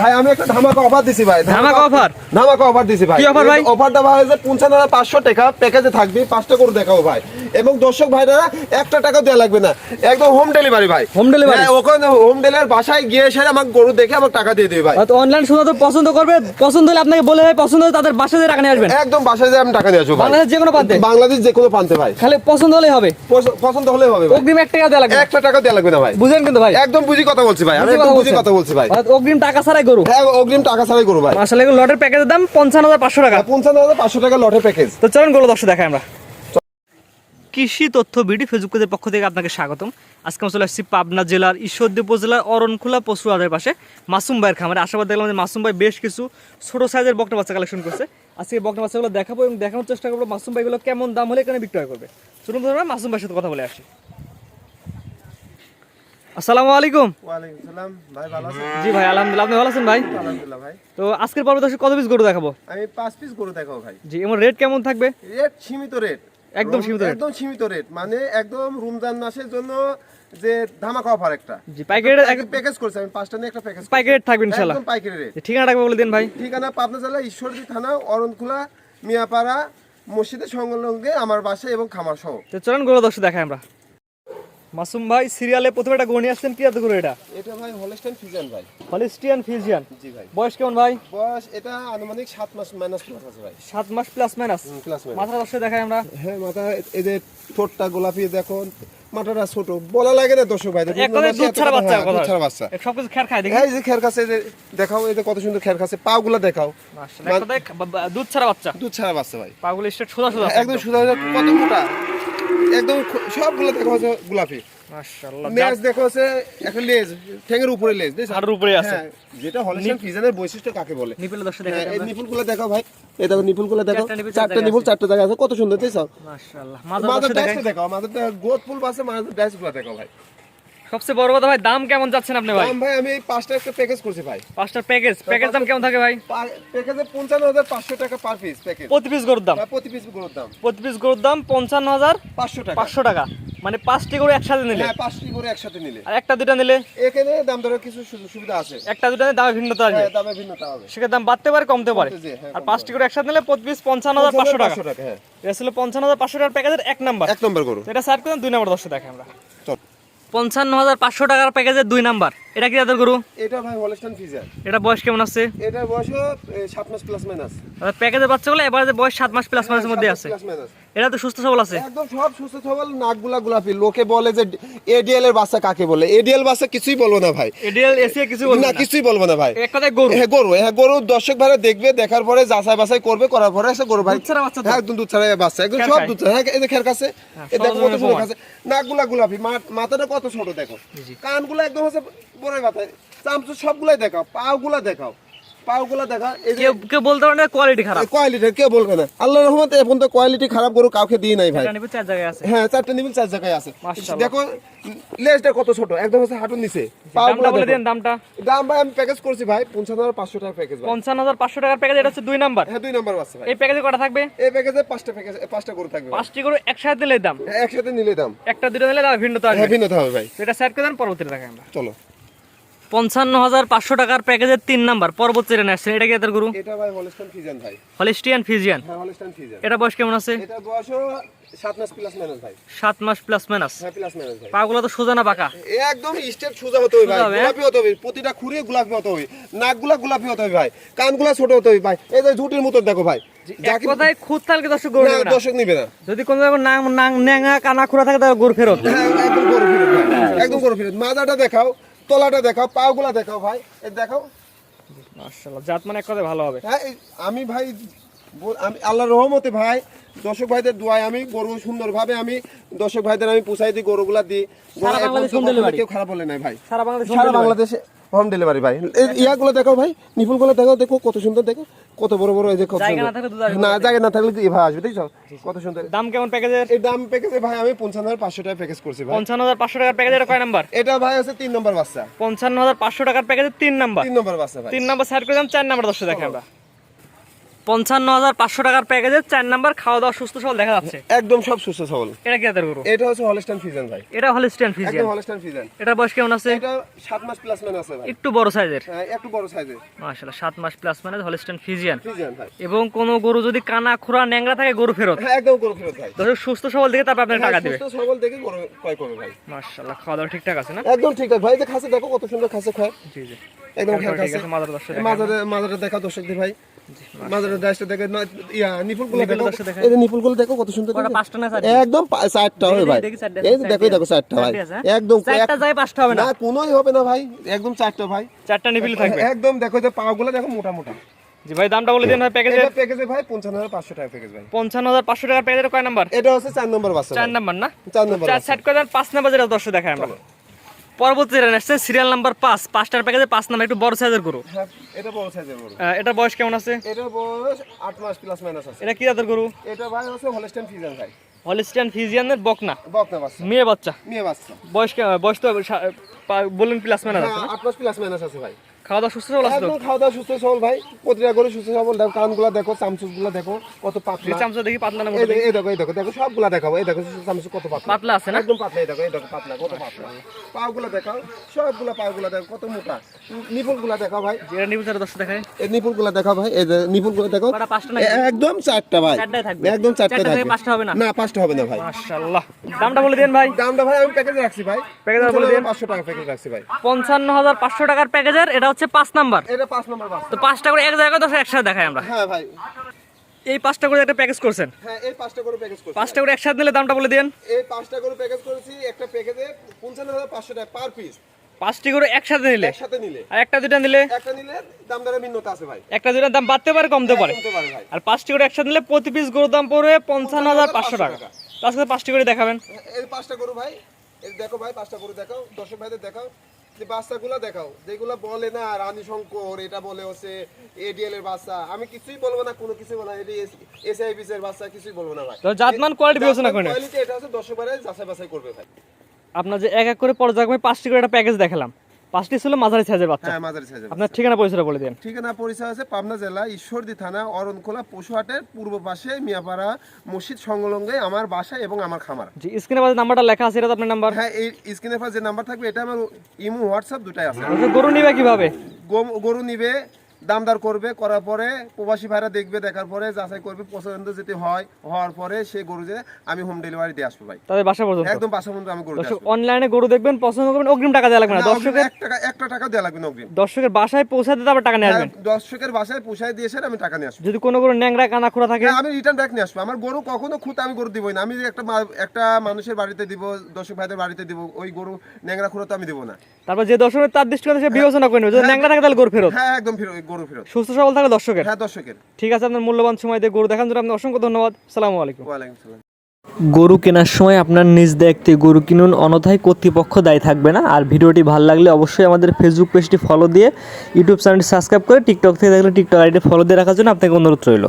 ভাই আমি একটা ধামাকা অফার দিছি ভাই। ধামাকা offer? ধামাকা অফার দিছি ভাই। কি offer ভাই? অফারটা ভাই হচ্ছে পঞ্চান্ন পাঁচশো টাকা প্যাকেজে থাকবে পাঁচটা করে দেখাবো ভাই। এবং দর্শক ভাইরা একটা টাকা দেওয়া লাগবে না। একদম হোম ডেলিভারি ভাই। Delivery? হ্যাঁ, ওখানে হোম ডেলিভারি বাসায় গিয়ে এসে আমাকে গরু দেখে আমাকে টাকা দিয়ে দেবে ভাই। অনলাইন শুধু তো পছন্দ করবে পছন্দ হলে আপনাকে বলে দেয় পছন্দ হলে তাদের বাসায় টাকা নিয়ে আসবেন। একদম বাসায় আমি টাকা দিয়ে আসব ভাই। বাংলাদেশ যে কোনো প্রান্তে? বাংলাদেশ যে কোনো প্রান্তে ভাই। খালি পছন্দ হলেই হবে। পছন্দ হলে হবে ভাই। অগ্রিম এক টাকা দেওয়া লাগবে একটা টাকা দেওয়া লাগবে না ভাই। বুঝেন কিন্তু ভাই? একদম বুঝি কথা বলছি ভাই। আমি একদম বুঝি কথা বলছি ভাই। অগ্রিম টাকা ছাড়াই গরু? হ্যাঁ অগ্রিম টাকা ছাড়াই করব ভাই। লটের প্যাকেজের দাম পঞ্চান্ন হাজার পাঁচশো টাকা। পঞ্চান্ন হাজার পাঁচশো টাকা লটের প্যাকেজ। তো চলুন দর্শক দেখাই আমরা। কৃষি তথ্য বিডি ফেসবুক পেজের পক্ষ থেকে আপনাকে স্বাগতম। আজকে আমরা চলে আসছি পাবনা জেলার ঈশ্বরদী উপজেলার অরণখোলা পশু আদার পাশে মাসুম ভাইয়ের খামারে। আশাবাদ দেখলাম যে মাসুম ভাই বেশ কিছু ছোট সাইজের বকনা বাচ্চা কালেকশন করছে। আজকে বকনা বাচ্চাগুলো দেখাবো এবং দেখানোর চেষ্টা করব মাসুম ভাইগুলো কেমন দাম হলে এখানে বিক্রয় করবে। চলুন মাসুম ভাইয়ের সাথে কথা বলে আসি। আসসালামু আলাইকুম। ওয়ালাইকুম ভাই ভালো আছেন? জি ভাই আলহামদুলিল্লাহ। আপনি ভালো আছেন ভাই? আলহামদুলিল্লাহ ভাই। তো আজকের পর্ব দর্শক কত পিস গরু দেখাবো? আমি পিস গরু দেখাবো ভাই। জি এমন রেট কেমন থাকবে? রেট সীমিত রেট একদম সীমিত? একদম সীমিত রেট মানে একদম রমজান মাসের জন্য যে ধামাকা অফার একটা। জি rate- প্যাকেজ করছে আমি পাঁচটা নিয়ে একটা প্যাকেজ rate থাকবে ইনশাল্লাহ একদম পাইকারি রেট যে ঠিকানা রাখবে বলে দিন ভাই। ঠিকানা পাবনা জেলা ঈশ্বরদী থানা অরণখোলা মিয়াপাড়া মসজিদের সংলগ্নে আমার বাসা এবং খামার সহ তো চলুন গরু দর্শক দেখাই আমরা। মাসুম ভাই সিরিয়ালে প্রথমে একটা গরু নিয়ে আসছেন কি এত গরু এটা? এটা ভাই হলস্টাইন ফিজান ভাই। হলিস্টিয়ান ফিজিয়ান জি ভাই। বয়স কেমন ভাই? বয়স এটা আনুমানিক সাত মাস মাইনাস প্লাস আছে ভাই। সাত মাস প্লাস মাইনাস প্লাস মাইনাস মাথা দর্শক দেখাই আমরা। হ্যাঁ মাথা এই যে ঠোঁটটা গোলাপি দেখো মাথাটা ছোট। বলা লাগে না দর্শক ভাই এক কথায় দুধ ছাড়া বাচ্চা হ্যাঁ, দুধ ছাড়া বাচ্চা। এক সবকিছু খেয়ার খায় দেখি। এই যে খের কাছে যে দেখাও এই যে কত সুন্দর খের কাছে পা গুলা দেখাও দুধ ছাড়া বাচ্চা। দুধ ছাড়া বাচ্চা ভাই। পাগুলো স্ট্রেট সোজা সোজা। একদম সুন্দর কত মোটা একদম সবগুলো দেখা হচ্ছে গোলাপি। মাশাআল্লাহ। দেখো হচ্ছে একটা লেজ ঠ্যাঙের উপরে লেজ দেখছ? উপরে আছে। হ্যাঁ, যেটা হলিস্টাইন বৈশিষ্ট্য কাকে বলে? নিপিলে দর্শক দেখাই হ্যাঁ, এই নিপুলগুলো দেখাও ভাই। এই দেখো নিপুলগুলো দেখো। চারটা নিপুল, চারটা চারটা জায়গা আছে। কত সুন্দর সব মাশাআল্লাহ। মাদার দেখো দেখাও মাদার গোদ ফুল আছে মাদার ডাইসগুলো দেখাও ভাই। সবচেয়ে বড় কথা ভাই দাম কেমন যাচ্ছেন আপনি ভাই? দাম ভাই আমি এই পাঁচটা একটা প্যাকেজ করছি ভাই। পাঁচটার প্যাকেজ প্যাকেজ দাম কেমন থাকে ভাই? প্যাকেজে পঞ্চান্ন হাজার পাঁচশো টাকা পার পিস প্যাকেজ প্রতি পিস গরুর দাম? প্রতি পিস গরুর দাম। প্রতি পিস গরুর দাম পঞ্চান্ন হাজার পাঁচশো টাকা। পাঁচশো টাকা। মানে পাঁচটি গরু একসাথে নিলে? হ্যাঁ পাঁচটি করে একসাথে নিলে। আর একটা দুটা নিলে? এখানে দাম দরের কিছু সুবিধা আছে। একটা দুটা নিলে দামে ভিন্নতা আসবে? হ্যাঁ দামে ভিন্নতা হবে। সেটার দাম বাড়তে পারে কমতে পারে? হ্যাঁ, আর পাঁচটি করে একসাথে নিলে প্রতি পিস পঞ্চান্ন হাজার পাঁচশো টাকা। 500 টাকা হ্যাঁ। এটা ছিল পঞ্চান্ন হাজার পাঁচশো টাকার প্যাকেজের এক নাম্বার এক নম্বর গরু। এটা সার্চ করেন দুই নাম্বার দশটা দেখে আমরা। চল। পঞ্চান্ন হাজার পাঁচশো টাকার প্যাকেজের দুই নাম্বার। এটা কি তাদের গরু? এটা ভাই হলস্টাইন ফিজার এটা বয়স কেমন আছে? এটা বয়স সাত মাস প্লাস মাইনাস প্যাকেজের বাচ্চাগুলো এবারে যে বয়স সাত মাস প্লাস মাসের মধ্যে আছে। এটা তো সুস্থ সবল আছে। একদম সব সুস্থ সবল নাকগুলা গোলাপি। লোকে বলে যে এডিএল এর বাচ্চা কাকে বলে? এডিএল বাচ্চা কিছুই বলব না ভাই। এডিএল এসি কিছু বলবে না কিছুই বলব না ভাই। এক কথায় গরু। হ্যাঁ গরু। হ্যাঁ গরু দর্শক ভাড়া দেখবে দেখার পরে যাচাই বাছাই করবে করার পরে এসে গরু ভাই। দুধ ছাড়া বাচ্চা হ্যাঁ একদম দুধ ছাড়া বাচ্চা। একদম সব দুধ হ্যাঁ এই যে খের কাছে এই দেখো কত সুন্দর কাছে নাকগুলা গোলাপি। মা- মাথাটা কত ছোট দেখো? কানগুলো একদম হচ্ছে বড় কথা চামচু সবগুলাই দেখাও পাগুলা দেখাও। পাগুলা দেখা কেউ কেউ বলতে পারে না কোয়ালিটি খারাপ। কোয়ালিটি কে বলবে না। আল্লাহ রহমতে এখন তো কোয়ালিটি খারাপ গরু কাউকে দিয়ে নাই ভাই। চার জায়গায় আছে। হ্যাঁ চারটে নিবিল চার জায়গায় আছে। দেখো লেজটা কত ছোট? একদম হচ্ছে হাঁটুর নিচে। দামটা বলে দেন দামটা। দাম ভাই আমি প্যাকেজ করছি ভাই টাকা টাকার প্যাকেজ এটা হচ্ছে দুই নাম্বার। হ্যাঁ দুই নম্বর আছে ভাই। এই প্যাকেজে কটা থাকবে? এই প্যাকেজে পাঁচটা প্যাকেজ পাঁচটা গরু থাকবে পাঁচটি করে একসাথে দিলে দাম? হ্যাঁ, একসাথে নিলে দাম। একটা দুটো নিলে দাম ভিন্নতা হ্যাঁ আসবে ভিন্নতা হবে ভাই। এটা সেট করে দেন পরবর্তীতে আমরা। চলো। পঞ্চান্ন হাজার পাঁচশো টাকার প্যাকেজের তিন নাম্বার পর্বত চেরে আসছেন এটা কি এদের গরু? এটা ভাই হলস্টাইন ফিজান ভাই। Holstein Friesian? হ্যাঁ ফিজান এটা বয়স কেমন আছে? এটা বয়সও সাত মাস প্লাস মাইনাস ভাই। সাত মাস প্লাস মাইনাস হ্যাঁ প্লাস মাইনাস ভাই। পাগুলো তো সোজা না বাঁকা একদম স্টেপ সোজা হতে হবে ভাই। সোজা হবে, হ্যাঁ? গোলাপি হতে হবে। প্রতিটা খুঁড়ে গোলাপি হতে হবে। নাকগুলা গোলাপি হতে হবে ভাই। কানগুলা ছোট হতে হবে ভাই। এই যে ঝুটির মতো দেখো ভাই। কথায় দর্শক গরু না, দর্শক নিবে না। যদি কোনো নাং ন্যাঙা কানা থাকে তাহলে গরু ফেরত। একদম গরু ফিরত একদম গরু ফিরত। মাজাটা দেখাও। তলাটা দেখাও পাগুলা দেখাও ভাই। এই দেখাও। মাশাআল্লাহ জাত মানে এক কথায় ভালো হবে। হ্যাঁ আমি ভাই আমি আল্লাহর রহমতে ভাই দর্শক ভাইদের দোয়ায় আমি গরু সুন্দরভাবে আমি দর্শক ভাইদের আমি পুষাই দিই গরুগুলা দিই। খারাপ বলে নাই ভাই। সারা বাংলাদেশ সারা বাংলাদেশে হোম ডেলিভারি ভাই। ইয়া ইয়াগুলো দেখো ভাই নিপুলগুলো দেখো দেখো কত সুন্দর দেখো। কত বড় বড় এই যে না থাকলে দুধ আসবে না জায়গা না থাকলে এভাবে আসবে দেখছ? কত সুন্দর। দাম কেমন প্যাকেজের? এই দাম প্যাকেজে ভাই আমি পঞ্চান্ন হাজার পাঁচশো টাকা প্যাকেজ করছি ভাই। পঞ্চান্ন হাজার পাঁচশো টাকার প্যাকেজ এটা কয় নাম্বার? এটা ভাই আছে তিন নম্বর বাচ্চা। পঞ্চান্ন হাজার পাঁচশো টাকার প্যাকেজের তিন নাম্বার। তিন নম্বর বাচ্চা ভাই। তিন নাম্বার সাইড করে দাম চার নাম্বার দশটা দেখে আমরা। পঞ্চান্ন হাজার পাঁচশো টাকার প্যাকেজের চার নাম্বার খাওয়া দাওয়া সুস্থ সবল দেখা যাচ্ছে। একদম সব সুস্থ সবল। এটা কি গরু? এটা হচ্ছে হলস্টাইন ফিজেন ভাই। এটা হলিস্টিয়ান একদম ফিজিয়ান হলস্টাইন ফিজেন এটার বয়স কেমন আছে? এটা সাত মাস প্লাস ম্যান আছে ভাই। একটু বড় সাইজের হ্যাঁ, একটু বড় সাইজের মাশাআল্লাহ সাত মাস প্লাস মানে ফিজিয়ান ফিজেন ভাই। এবং কোনো গরু যদি কানা খোরা ন্যাংরা থাকে গরু ফেরত। হ্যাঁ একদম গরু ফেরত ভাই। দর্শক সুস্থ সবল দেখে তারপর আপনার টাকা হ্যাঁ, দিবে। সুস্থ সবল দেখে গরু করবে ভাই। মাশাআল্লাহ খাওয়া দাওয়া ঠিকঠাক আছে না? একদম ঠিকঠাক ভাই যে খাসে দেখো কত সুন্দর খাসে খায়। জি জি। একদম খাসে। মাদার দর্শক। মাজারে মাজারে দেখা দর্শকদের ভাই। মাজারে ডাইসটা দেখে ইয়া নিপুলগুলো দেখো এই যে দেখো কত সুন্দর কটা পাঁচটা না চারটে? একদম চারটা হবে ভাই। এই দেখো দেখো চারটা ভাই। চারটে আছে? একদম চারটা যায় পাঁচটা হবে না? না কোনোই হবে না ভাই। একদম চারটা ভাই। চারটা নিবিল থাকবে। একদম দেখো যে পাগুলো দেখো মোটা মোটা। জি ভাই দামটা বলে দিন ভাই প্যাকেজের এটা প্যাকেজে ভাই পঞ্চান্ন হাজার পাঁচশো টাকা প্যাকেজ ভাই। পঞ্চান্ন হাজার পাঁচশো টাকার প্যাকেজের কয় নাম্বার? এটা হচ্ছে নম্বর। নাম্বার না? চার নম্বর চার বাচ্চা। করে দেন, পাঁচ নাম্বার যেটা দর্শক দেখায় আমরা। পরবর্তী আসছে সিরিয়াল নাম্বার পাঁচ পাঁচটার প্যাকেজে পাঁচ নাম্বার একটু বড় সাইজের গরু। হ্যাঁ এটা বড় সাইজের গরু। আহ, বয়স কেমন আছে? এটা বয়স আট মাস প্লাস মাইনাস আছে। এটা কি জাতের গরু? এটা ভাই হচ্ছে ফিজান ভাই। হলিস্টিয়ান ফিজিয়ানের বকনা। বকনা বাচ্চা। মেয়ে বাচ্চা। মেয়ে বাচ্চা। বয়স বয়স তো বললেন প্লাস ম্যানার আছে হ্যাঁ, আট মাস প্লাস মাইনাস আছে ভাই। খাওয়া দাওয়া সুস্থ সবল একদম খাওয়া দাওয়া সুস্থ সবল ভাই। প্রতিটা করে সুস্থ সবল। দেখো কানগুলা দেখো চামচুসগুলা দেখো কত পাতলা। চামচা দেখি পাতলা না এই দেখো এই দেখো দেখো দেখো দেখাবো। এই দেখো চামচ কত পাতলা। পাতলা আছে না? একদম পাতলা এই দেখো এই দেখো পাতলা কত পাতলা। পাগুলা দেখাও সবগুলা পাগুলা দেখো কত মোটা। নিপুলগুলা ভাই। যেটা নিবি তার দর্শক দেখায় এই নিপুল ভাই। এই দেখো। পাঁচটা না একদম চারটা ভাই। একদম চারটা চারটা থাকবে। পাঁচটা হবে না? না পাঁচটা হবে না ভাই। মাশাআল্লাহ। দামটা বলে দেন ভাই। দামটা ভাই আমি প্যাকেজে রাখছি ভাই। প্যাকেজে বলে দিন। পাঁচশো টাকা প্যাকেজ রাখছি ভাই। পঞ্চান্ন হাজার পাঁচশো টাকার প্যাকেজের এটা হচ্ছে পাঁচ নাম্বার। এটা পাঁচ নম্বর বাস। তো পাঁচটা করে এক জায়গায় দশ একসাথে দেখাই আমরা। হ্যাঁ ভাই। এই পাঁচটা করে একটা প্যাকেজ করছেন? হ্যাঁ এই পাঁচটা করে প্যাকেজ করছি। পাঁচটা করে একসাথে নিলে দামটা বলে দেন এই পাঁচটা করে প্যাকেজ করেছি একটা প্যাকেজে পঞ্চান্ন হাজার পাঁচশো টাকা পার পিস পাঁচটি করে একসাথে নিলে? একসাথে নিলে। আর একটা দুটা নিলে? একটা নিলে দাম ভিন্নতা আছে ভাই। একটা দুটার দাম বাড়তে পারে কমতে পারে? আর পাঁচটি করে একসাথে নিলে প্রতি পিস গরুর দাম পড়বে পঞ্চান্ন হাজার পাঁচশো টাকা। তো আজকে পাঁচটি করে দেখাবেন। এই পাঁচটা গরু ভাই দেখো ভাই পাঁচটা গরু দেখাও দর্শক ভাইদের দেখাও। যে বাচ্চাগুলো দেখাও যেগুলো বলে না রানী শঙ্কর এটা বলে হচ্ছে এডিএল এর বাচ্চা। আমি কিছুই বলব না কোনো কিছু বলা এটি এসআইবিস এর বাচ্চা কিছুই বলব না ভাই। জাতমান কোয়ালিটি বিবেচনা করেন কোয়ালিটি এটা হচ্ছে 10 বারে যাচাই বাছাই করবে ভাই। আপনার যে এক এক করে পর্যায়ক্রমে পাঁচটি করে একটা প্যাকেজ দেখালাম। পাঁচটি ছিল মাঝারি সাইজের বাচ্চা। হ্যাঁ মাঝারি সাইজের আপনার ঠিকানা পরিচয় বলে দেন। ঠিকানা পরিচয় আছে পাবনা জেলা ঈশ্বরদী থানা অরণখোলা পশুহাটের পূর্ব পাশে মিয়াপাড়া মসজিদ সংলগ্নে আমার বাসা এবং আমার খামার। জি স্ক্রিনে পাশে নাম্বারটা লেখা আছে এটা আপনার নাম্বার হ্যাঁ এই স্ক্রিনে পাশে যে নাম্বার থাকবে এটা আমার ইমো হোয়াটসঅ্যাপ দুটাই আছে। গরু নিবে কীভাবে? গরু নিবে দামদার করবে করার পরে প্রবাসী ভাইরা দেখবে দেখার পরে যাচাই করবে পছন্দ যদি হয় হওয়ার পরে সেই গরু যে আমি হোম ডেলিভারি দিয়ে আসব ভাই। তাদের বাসা পর্যন্ত? একদম বাসা পর্যন্ত আমি গরু অনলাইনে গরু দেখবেন পছন্দ করবেন অগ্রিম টাকা দেওয়া লাগবে না। দর্শকের টাকা একটা টাকা দেওয়া লাগবে না অগ্রিম। দর্শকের বাসায় পৌঁছাতে তারপর টাকা নিয়ে হ্যাঁ, আসবেন। দর্শকের বাসায় পোষায় দিয়ে এসে আমি টাকা নিয়ে আসব। যদি কোনো গরু ন্যাংরা কানা খোরা থাকে হ্যাঁ, আমি রিটার্ন ব্যাক নিয়ে আসব। আমার গরু কখনো খুঁত আমি গরু দিবই না। আমি একটা একটা মানুষের বাড়িতে দিব দর্শক ভাইদের বাড়িতে দিব ওই গরু ন্যাংরা খুঁড়ো তো আমি দিব না। তারপর যে দর্শকের তার দৃষ্টিকোণ সে বিবেচনা করে নেবে। যদি ন্যাংরা থাকে তাহলে গরু ফেরত। হ্যাঁ একদম ফেরত গরু ফেরত। সুস্থ সবল থাকে দর্শকের। হ্যাঁ দর্শকের। ঠিক আছে আপনার মূল্যবান সময় দিয়ে গরু দেখানোর জন্য অসংখ্য ধন্যবাদ। সালামু আলাইকুম। ওয়ালাইকুম সালাম। গরু কেনার সময় আপনার নিজ দেখতে গরু কিনুন অনথায় কর্তৃপক্ষ দায়ী থাকবে না। আর ভিডিওটি ভালো লাগলে অবশ্যই আমাদের ফেসবুক পেজটি ফলো দিয়ে ইউটিউব চ্যানেলটি সাবস্ক্রাইব করে টিকটক থেকে দেখলে টিকটক আইডি ফলো দিয়ে রাখার জন্য আপনাকে অনুরোধ রইল।